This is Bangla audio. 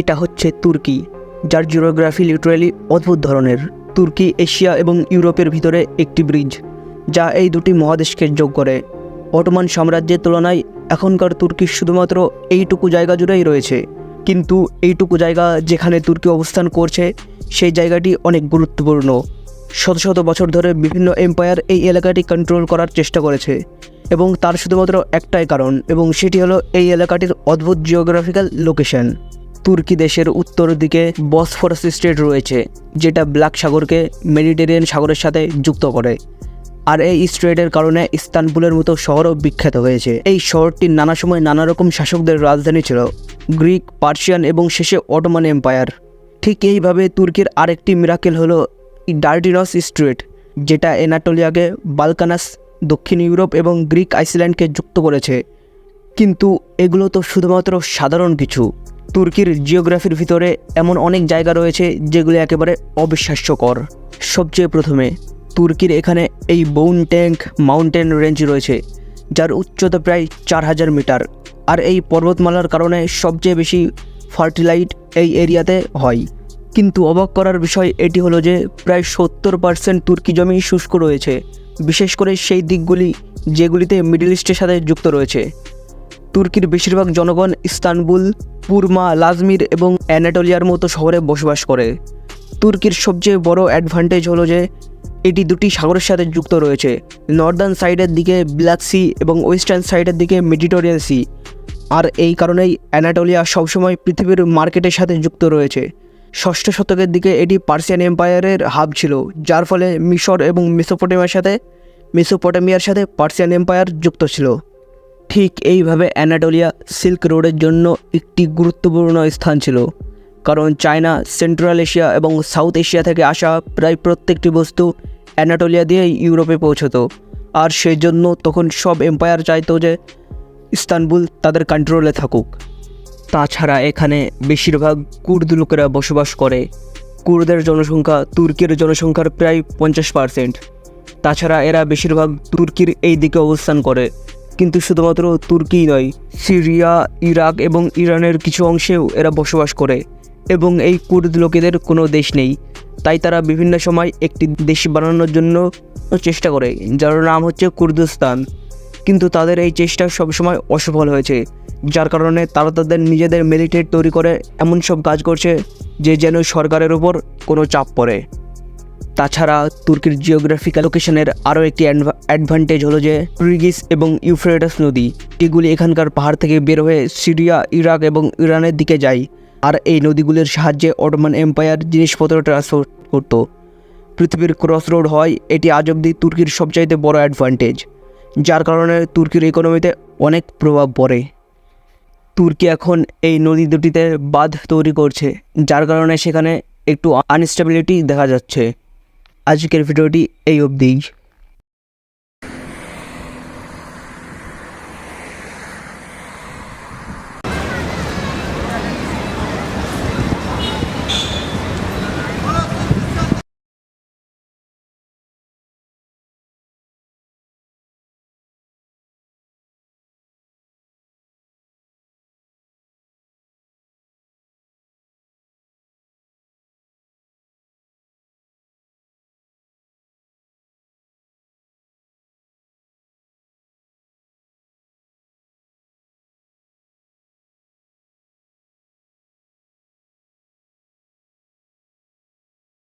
এটা হচ্ছে তুর্কি, যার জিওগ্রাফি লিটারালি অদ্ভুত ধরনের। তুর্কি, এশিয়া এবং ইউরোপের ভিতরে একটি ব্রিজ, যা এই দুটি মহাদেশকে যোগ করে। অটোমান সাম্রাজ্যের তুলনায় এখনকার তুর্কি শুধুমাত্র এইটুকু জায়গা জুড়েই রয়েছে। কিন্তু এইটুকু জায়গা যেখানে তুর্কি অবস্থান করছে, সেই জায়গাটি অনেক গুরুত্বপূর্ণ। শত শত বছর ধরে বিভিন্ন এম্পায়ার এই এলাকাটি কন্ট্রোল করার চেষ্টা করেছে, এবং তার শুধুমাত্র একটাই কারণ, এবং সেটি হলো এই এলাকাটির অদ্ভুত জিওগ্রাফিক্যাল লোকেশন তুর্কি দেশের উত্তর দিকে বসফরাস স্ট্রেট রয়েছে, যেটা ব্ল্যাক সাগরকে মেডিটেরিয়ান সাগরের সাথে যুক্ত করে। আর এই স্ট্রেটের কারণে ইস্তানবুলের মতো শহরও বিখ্যাত হয়েছে। এই শহরটি নানা সময় নানা রকম শাসকদের রাজধানী ছিল, গ্রিক, পার্সিয়ান এবং শেষে অটোমান এম্পায়ার। ঠিক এইভাবে তুর্কির আরেকটি মিরাকেল হলো ডার্টিনস স্ট্রেট, যেটা এনাটোলিয়াকে বালকানাস, দক্ষিণ ইউরোপ এবং গ্রিক আইসল্যান্ডকে যুক্ত করেছে। কিন্তু এগুলো তো শুধুমাত্র সাধারণ কিছু। তুর্কির জিওগ্রাফির ভিতরে এমন অনেক জায়গা রয়েছে যেগুলি একেবারে অবিশ্বাস্যকর। সবচেয়ে প্রথমে তুর্কির এখানে এই বৌন ট্যাঙ্ক মাউন্টেন রেঞ্জ রয়েছে, যার উচ্চতা প্রায় চার হাজার মিটার। আর এই পর্বতমালার কারণে সবচেয়ে বেশি ফার্টিলাইট এই এরিয়াতে হয়। কিন্তু অবাক করার বিষয় এটি হলো যে প্রায় সত্তর পার্সেন্ট তুর্কি জমি শুষ্ক রয়েছে, বিশেষ করে সেই দিকগুলি যেগুলিতে মিডল ইস্টের সাথে যুক্ত রয়েছে। তুর্কির বেশিরভাগ জনগণ ইস্তানবুল পুরমা, লাজমির এবং অ্যানাটোলিয়ার মতো শহরে বসবাস করে। তুর্কির সবচেয়ে বড় অ্যাডভান্টেজ হলো যে, এটি দুটি সাগরের সাথে যুক্ত রয়েছে। নর্দার্ন সাইডের দিকে ব্ল্যাক সি এবং ওয়েস্টার্ন সাইডের দিকে মেডিটোরিয়ান সি আর এই কারণেই অ্যানাটোলিয়া সবসময় পৃথিবীর মার্কেটের সাথে যুক্ত রয়েছে। ষষ্ঠ শতকের দিকে এটি পার্সিয়ান এম্পায়ারের হাব ছিল, যার ফলে মিশর এবং মেসোপটেমিয়ার সাথে মেসোপটেমিয়ার সাথে পার্সিয়ান এম্পায়ার যুক্ত ছিল। ঠিক এইভাবে অ্যানাটোলিয়া সিল্ক রোডের জন্য একটি গুরুত্বপূর্ণ স্থান ছিল, কারণ চায়না, সেন্ট্রাল এশিয়া এবং সাউথ এশিয়া থেকে আসা প্রায় প্রত্যেকটি বস্তু অ্যানাটোলিয়া দিয়ে ইউরোপে পৌঁছতো। আর সেই জন্য তখন সব এম্পায়ার চাইতো যে ইস্তানবুল তাদের কন্ট্রোলে থাকুক। তাছাড়া এখানে বেশিরভাগ কুর্দ লোকেরা বসবাস করে। কুর্দের জনসংখ্যা তুর্কির জনসংখ্যার প্রায় পঞ্চাশ পার্সেন্ট তাছাড়া এরা বেশিরভাগ তুর্কির এই দিকে অবস্থান করে। কিন্তু শুধুমাত্র তুর্কিই নয়, সিরিয়া, ইরাক এবং ইরানের কিছু অংশেও এরা বসবাস করে এবং এই কুর্দ লোকেদের কোনো দেশ নেই। তাই তারা বিভিন্ন সময় একটি দেশ বানানোর জন্য চেষ্টা করে, যার নাম হচ্ছে কুর্দিস্তান। কিন্তু তাদের এই চেষ্টা সবসময় অসফল হয়েছে, যার কারণে তারা তাদের নিজেদের মিলিটেট তৈরি করে এমন সব কাজ করছে যে যেন সরকারের উপর কোনো চাপ পড়ে। তাছাড়া তুর্কির জিওগ্রাফিক্যাল লোকেশনের আরও একটি অ্যাডভান্টেজ হলো যে রিগিস এবং ইউফ্রেটাস নদী, এগুলি এখানকার পাহাড় থেকে বের হয়ে সিরিয়া, ইরাক এবং ইরানের দিকে যায়। আর এই নদীগুলির সাহায্যে অটোমান এম্পায়ার জিনিসপত্র ট্রান্সপোর্ট করতো। পৃথিবীর ক্রস রোড হয় এটি আজ অব্দি তুর্কির সবচাইতে বড় অ্যাডভান্টেজ যার কারণে তুর্কির ইকোনমিতে অনেক প্রভাব পড়ে। তুর্কি এখন এই নদী দুটিতে বাঁধ তৈরি করছে, যার কারণে সেখানে একটু আনস্টেবিলিটি দেখা যাচ্ছে। আজকের ভিডিওটি এই অবধিই